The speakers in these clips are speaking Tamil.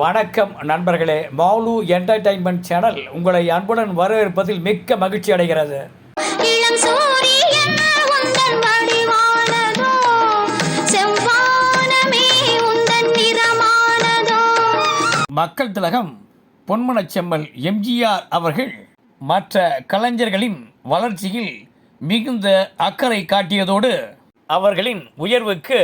வணக்கம் நண்பர்களே. மௌலு என்டர்டைன்மெண்ட் சேனல் உங்களை அன்புடன் வரவேற்பதில் மிக்க மகிழ்ச்சி அடைகிறது. மக்கள் திலகம் பொன்மனச் செம்மல் எம்ஜிஆர் அவர்கள் மற்ற கலைஞர்களின் வளர்ச்சியில் மிகுந்த அக்கறை காட்டியதோடு அவர்களின் உயர்வுக்கு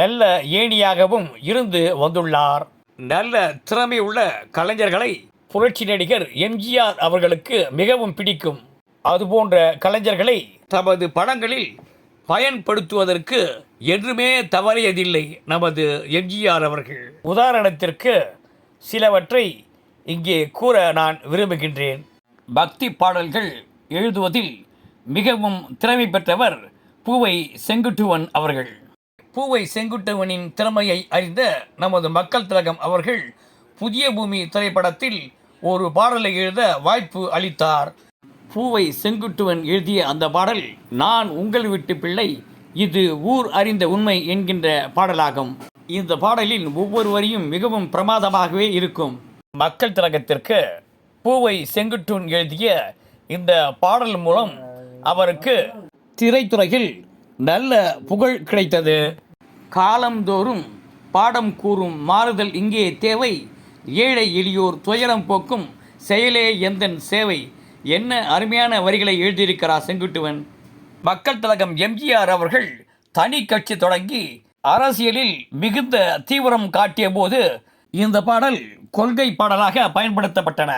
நல்ல ஏணியாகவும் இருந்து வந்துள்ளார். நல்ல திறமை உள்ள கலைஞர்களை புரட்சி நடிகர் எம்ஜிஆர் அவர்களுக்கு மிகவும் பிடிக்கும். அதுபோன்ற கலைஞர்களை தமது படங்களில் பயன்படுத்துவதற்கு என்றுமே தவறியதில்லை நமது எம்ஜிஆர் அவர்கள். உதாரணத்திற்கு சிலவற்றை இங்கே கூற நான் விரும்புகின்றேன். பக்தி பாடல்கள் எழுதுவதில் மிகவும் திறமை பெற்றவர் பூவை செங்குட்டுவன் அவர்கள். பூவை செங்குட்டவனின் திறமையை அறிந்த நமது மக்கள் திலகம் அவர்கள் புதிய பூமி திரைப்படத்தில் ஒரு பாடலை எழுத வாய்ப்பு அளித்தார். பூவை செங்குட்டுவன் எழுதிய அந்த பாடல் நான் உங்கள் வீட்டு பிள்ளை இது ஊர் அறிந்த உண்மை என்கின்ற பாடலாகும். இந்த பாடலின் ஒவ்வொரு வரியும் மிகவும் பிரமாதமாகவே இருக்கும். மக்கள் திலகத்திற்கு பூவை செங்குட்டுவன் எழுதிய இந்த பாடல் மூலம் அவருக்கு திரைத்துறையில் நல்ல புகழ் கிடைத்தது. காலந்தோறும் பாடம் கூறும் மாறுதல் இங்கே தேவை. ஏழை எளியோர் துயரம் போக்கும் செயலே எந்தன் சேவை. என்ன அருமையான வரிகளை எழுதியிருக்கிறார் செங்குட்டுவன். மக்கள் தலகம் எம்ஜிஆர் அவர்கள் தனி கட்சி தொடங்கி அரசியலில் மிகுந்த தீவிரம் காட்டிய போது இந்த பாடல் கொள்கை பாடலாக பயன்படுத்தப்பட்டன.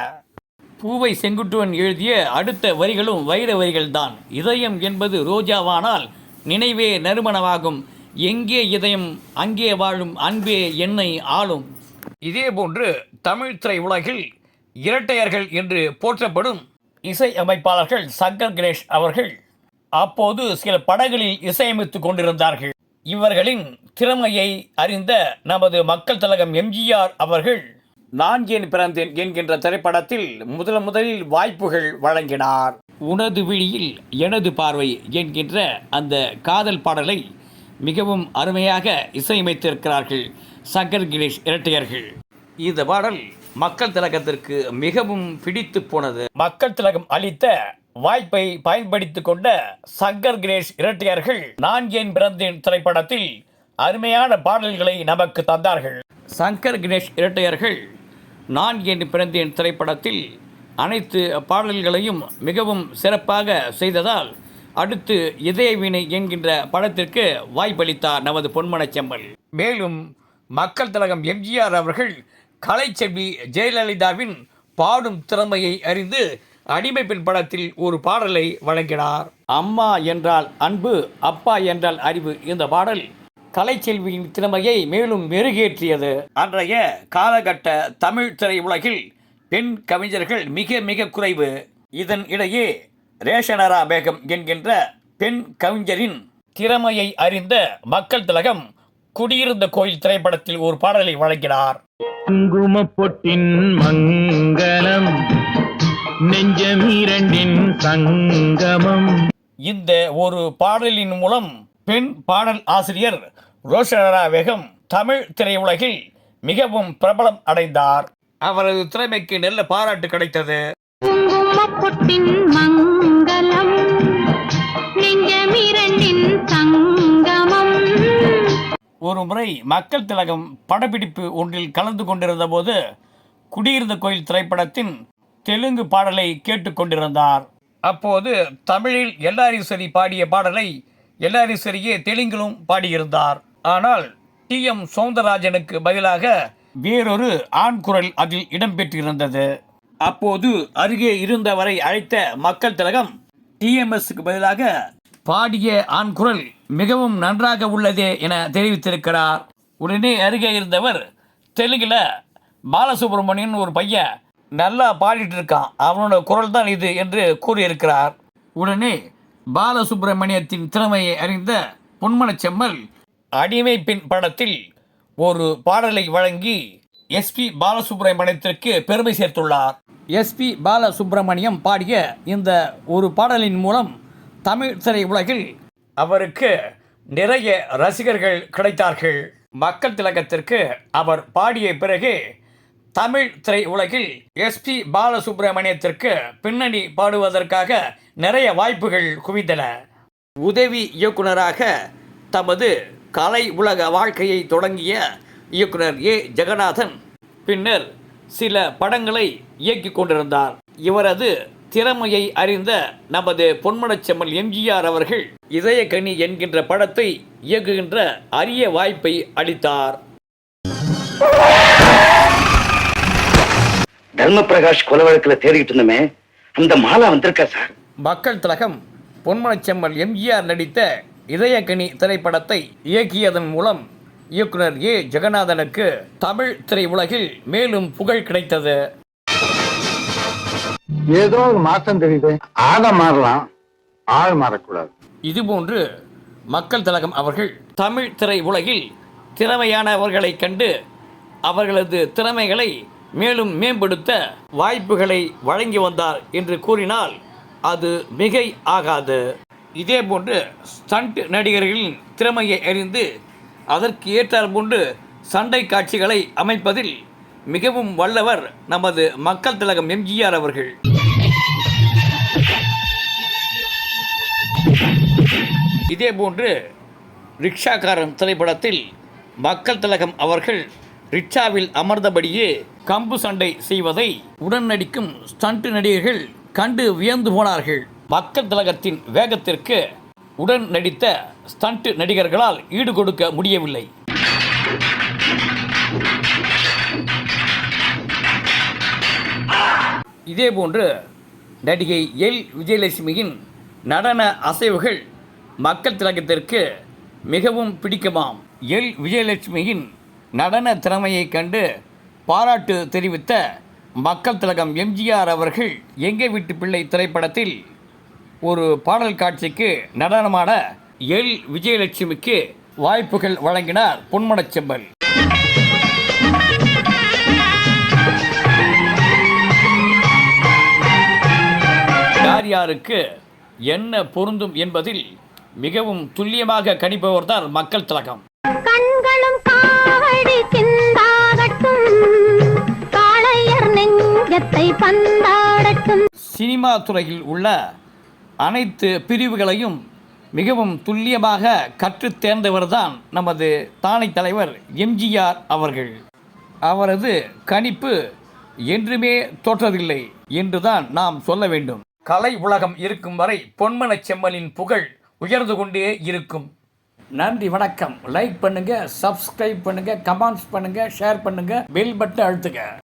பூவை செங்குட்டுவன் எழுதிய அடுத்த வரிகளும் வைர வரிகள்தான். இதயம் என்பது ரோஜாவானால் நினைவே நறுமணமாகும். எங்கே இதயம் அங்கே வாழும் அன்பே என்னை ஆளும். இதேபோன்று தமிழ் திரை உலகில் இரட்டையர்கள் என்று போற்றப்படும் இசை அமைப்பாளர்கள் சங்கர் கணேஷ் அவர்கள் அப்போது சில படங்களில் இசையமைத்துக் கொண்டிருந்தார்கள். இவர்களின் திறமையை அறிந்த நமது மக்கள் திலகம் எம்ஜிஆர் அவர்கள் நான் ஏன் பிறந்தேன் என்கின்ற திரைப்படத்தில் முதல் முதலில் வாய்ப்புகள் வழங்கினார். உனது விழியில் எனது பார்வை என்கின்ற அந்த காதல் பாடலை மிகவும் அருமையாக இசையமைத்திருக்கிறார்கள் சங்கர் கிரீஷ் இரட்டையர்கள். இந்த பாடல் மக்கள் திலகத்திற்கு மிகவும் பிடித்து போனது. மக்கள் திலகம் அளித்த வாய்ப்பை பயன்படுத்திக் கொண்ட சங்கர் கிரேஷ் இரட்டையர்கள் நான் ஏன் பிறந்தேன் திரைப்படத்தில் அருமையான பாடல்களை நமக்கு தந்தார்கள். சங்கர் கணேஷ் இரட்டையர்கள் நான் ஏன் பிறந்தேன் திரைப்படத்தில் அனைத்து பாடல்களையும் மிகவும் சிறப்பாக செய்ததால் அடுத்து இதய வீணை என்கின்ற படத்திற்கு வாய்ப்பளித்தார் நமது பொன்மனச் செம்மல். மேலும் மக்கள் திலகம் எம்ஜிஆர் அவர்கள் கலைச்செல்வி ஜெயலலிதாவின் பாடும் திறமையை அறிந்து அடிமை பெண் படத்தில் ஒரு பாடலை வழங்கினார். அம்மா என்றால் அன்பு அப்பா என்றால் அறிவு இந்த பாடல் கலைச்செல்வியின் திறமையை மேலும் மெருகேற்றியது. அன்றைய காலகட்ட தமிழ் திரையுலகில் பெண் கவிஞர்கள் மிக மிக குறைவு. இதன் இடையே ரேஷனரா பேகம் என்கின்ற பெண் கவிஞரின் திறமையை அறிந்த மக்கள் திலகம் குடியிருந்த கோயில் திரைப்படத்தில் ஒரு பாடலை வழங்கினார். குங்குமப் பொட்டின் மங்களம் நெஞ்சம் இரண்டின் சங்கமம். இந்த ஒரு பாடலின் மூலம் பெண் பாடல் ஆசிரியர் ரோஷனரா பேகம் தமிழ் திரையுலகில் மிகவும் பிரபலம் அடைந்தார். அவரது திறமைக்கு நல்ல பாராட்டு கிடைத்தது. ஒரு முறை மக்கள் திலகம் படப்பிடிப்பு ஒன்றில் கலந்து கொண்டிருந்த போது குடியிருந்த கோயில் திரைப்படத்தின் தெலுங்கு பாடலை கேட்டுக்கொண்டிருந்தார் அப்போது தமிழில் எல்லாரீஸ்வரி பாடிய பாடலை எல்லாரீஸ்வரியே தெலுங்கிலும் பாடியிருந்தார். ஆனால் டி எம் சௌந்தரராஜனுக்கு பதிலாக வேறொரு ஆண் குரல் அதில் இடம்பெற்றிருந்தது. அப்போது அருகே இருந்தவரை அழைத்த மக்கள் திலகம் டிஎம்எஸ்க்கு பதிலாக பாடிய ஆண் குரல் மிகவும் நன்றாக உள்ளதே என தெரிவித்திருக்கிறார். உடனே அருகே இருந்தவர் தெலுங்கில் பாலசுப்ரமணியன் ஒரு பையன் நல்லா பாடிட்டு இருக்கான் அவனோட குரல் தான் இது என்று கூறியிருக்கிறார். உடனே பாலசுப்ரமணியத்தின் திறமையை அறிந்த பொன்மனச் செம்மல் அடிமை பெண் படத்தில் ஒரு பாடலை வழங்கி எஸ்பி பாலசுப்ரமணியத்திற்கு பெருமை சேர்த்துள்ளார். எஸ்பி பாலசுப்ரமணியம் பாடிய இந்த ஒரு பாடலின் மூலம் தமிழ் திரை உலகில் அவருக்கு நிறைய ரசிகர்கள் கிடைத்தார்கள். மக்கள் திலகத்திற்கு அவர் பாடிய பிறகு தமிழ் திரை உலகில் எஸ்பி பாலசுப்ரமணியத்திற்கு பின்னணி பாடுவதற்காக நிறைய வாய்ப்புகள் குவிந்தன. உதவி இயக்குனராக தமது கலை உலக வாழ்க்கையை தொடங்கிய இயக்குனர் ஏ. ஜெகநாதன் பின்னர் சில படங்களை இயக்கிக் கொண்டிருந்தார். இவரது திறமையை அறிந்த நமது பொன்மனச்செம்மல் எம்ஜிஆர் அவர்கள் இதயக்கனி என்கின்ற படத்தை இயக்குகின்ற அரிய வாய்ப்பை அளித்தார். தர்ம பிரகாஷ் கொலை வழக்குல தேடிட்டு இருந்தோமே அந்த மாலா வந்திருக்கா சார்? மக்கள் திலகம் பொன்மனச்செம்மல் எம்ஜிஆர் நடித்த இதயக்கனி திரைப்படத்தை இயக்கியதன் மூலம் இயக்குனர் ஏ. ஜெகநாதனுக்கு தமிழ் திரையுலகில் மேலும் புகழ் கிடைத்தது. ஏதோ ஒரு மாற்றம் தெரியுது. ஆடை மாறலாம். ஆள் மாறக்கூடாது. இதுபோன்று மக்கள் திலகம் அவர்கள் தமிழ் திரை உலகில் திறமையானவர்களைக் கண்டு அவர்களது திறமைகளை மேலும் மேம்படுத்த வாய்ப்புகளை வழங்கி வந்தார் என்று கூறினால் அது மிகை ஆகாது. இதேபோன்று ஸ்டண்ட் நடிகர்களின் திறமையை அறிந்து அதற்கு ஏற்றார் போன்று சண்டை காட்சிகளை அமைப்பதில் மிகவும் வல்லவர் நமது மக்கள் திலகம் எம்ஜிஆர் அவர்கள். இதேபோன்று ரிக்ஷாக்காரன் திரைப்படத்தில் மக்கள் திலகம் அவர்கள் ரிக்ஷாவில் அமர்ந்தபடியே கம்பு சண்டை செய்வதை உடன் நடிக்கும் ஸ்டண்ட் நடிகர்கள் கண்டு வியந்து போனார்கள். மக்கள் திலகத்தின் வேகத்திற்கு உடன் நடித்த ஸ்டண்ட் நடிகர்களால் ஈடு கொடுக்க முடியவில்லை. இதேபோன்று நடிகை எல். விஜயலட்சுமியின் நடன அசைவுகள் மக்கள் திலகத்திற்கு மிகவும் பிடிக்குமாம். எல். விஜயலட்சுமியின் நடன திறமையைக் கண்டு பாராட்டு தெரிவித்த மக்கள் திலகம் எம்ஜிஆர் அவர்கள் எங்கே வீட்டு பிள்ளை திரைப்படத்தில் ஒரு பாடல் காட்சிக்கு நடனமாட எல். விஜயலட்சுமிக்கு வாய்ப்புகள் வழங்கினார் பொன்மனச்செம்பல் யாருக்கு என்ன பொருந்தும் என்பதில் மிகவும் துல்லியமாக கணிப்பவர்தான் மக்கள் திலகம். சினிமா துறையில் உள்ள அனைத்து பிரிவுகளையும் மிகவும் துல்லியமாக கற்றுத் தேர்ந்தவர்தான் நமது தானை தலைவர் எம்ஜிஆர் அவர்கள். அவரது கணிப்பு என்றுமே தோற்றதில்லை என்றுதான் நாம் சொல்ல வேண்டும். கலை உலகம் இருக்கும் வரை பொன்மனச் செம்மலின் புகழ் உயர்ந்து கொண்டே இருக்கும். நன்றி வணக்கம். லைக் பண்ணுங்க சப்ஸ்கிரைப் பண்ணுங்க கமெண்ட்ஸ் பண்ணுங்க ஷேர் பண்ணுங்க பெல் பட்டன் அழுத்துங்க.